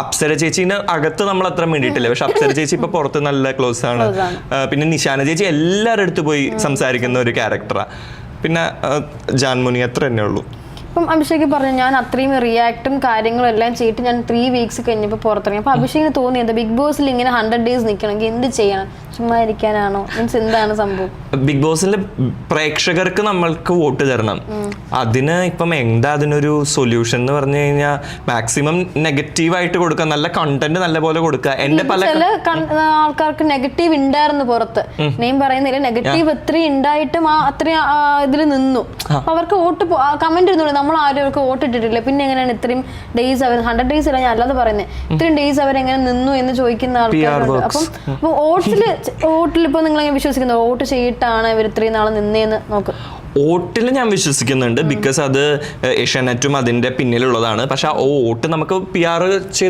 അപ്സര ചേച്ചിന്റെ അകത്ത് നമ്മൾ അത്ര വേണ്ടിയിട്ടില്ല പക്ഷെ അപ്സര ചേച്ചി ഇപ്പൊ പുറത്ത് നല്ല ക്ലോസ് ആണ്. പിന്നെ നിശാന ചേച്ചി എല്ലാവരുടെ അടുത്ത് പോയി സംസാരിക്കുന്ന ഒരു ക്യാരക്ടറാ പിന്നെ ജാൻമുനി അത്ര തന്നെ ഉള്ളൂ. ഇപ്പം അഭിഷേക് പറഞ്ഞു ഞാൻ അത്രയും റിയാക്ടും കാര്യങ്ങളും എല്ലാം ചെയ്തിട്ട് ഞാൻ ത്രീ വീക്സ് കഴിഞ്ഞപ്പോൾ പുറത്തിറങ്ങി. അപ്പൊ അഭിഷേകിന് തോന്നിയത് ബിഗ് ബോസിൽ ഇങ്ങനെ ഹൺഡ്രഡ് ഡേയ്സ് നിൽക്കണമെങ്കിൽ എന്ത് ചെയ്യണം? ചുമ്മാ ഇരിക്കാനാണോ? മീൻസ് എന്താണ് സംഭവം? ബിഗ് ബോസിലെ പ്രേക്ഷകർക്ക് നമ്മൾക്ക് വോട്ട് തരണം. അതിന് ഇപ്പം എന്താ അതിനൊരു സൊല്യൂഷൻ എന്ന് പറഞ്ഞു കഴിഞ്ഞാൽ മാക്സിമം നെഗറ്റീവ് ആയിട്ട് കൊടുക്കുക നല്ല കണ്ടന്റ് നല്ല പോലെ കൊടുക്കുക. എന്റെ പല ആൾക്കാർക്ക് നെഗറ്റീവ് ഉണ്ടായിരുന്നു പുറത്ത്. നെയിം പറയുന്നില്ല നെഗറ്റീവ് എത്രയും ഉണ്ടായിട്ടും ആ അത്രയും ഇതിൽ നിന്നു. അവർക്ക് വോട്ട് കമന്റ് ഇരുന്നുള്ളൂ നമ്മൾ ആരും അവർക്ക് വോട്ട് ഇട്ടിട്ടില്ല. പിന്നെ എങ്ങനെയാണ് ഇത്രയും ഡേയ്സ് അവർ ഹൺഡ്രഡ് ഡേയ്സ് അല്ല ഞാൻ അല്ലാതെ പറയുന്നത് ഇത്രയും ഡേയ്സ് എങ്ങനെ നിന്നു എന്ന് ചോദിക്കുന്ന ആൾക്കാരുണ്ട്. അപ്പം വോട്ടിൽ വോട്ടിൽ ഇപ്പൊ നിങ്ങൾ എങ്ങനെ വിശ്വസിക്കുന്നത് വോട്ട് ചെയ്തിട്ടാണ് ഇവർ ഇത്രയും നാൾ നിന്നേന്ന് നോക്ക്. വോട്ടിൽ ഞാൻ വിശ്വസിക്കുന്നുണ്ട്. ബിക്കോസ് അത് ഏഷ്യാനെറ്റും അതിന്റെ പിന്നിലുള്ളതാണ്. പക്ഷെ ആ വോട്ട് നമുക്ക് പി ആർ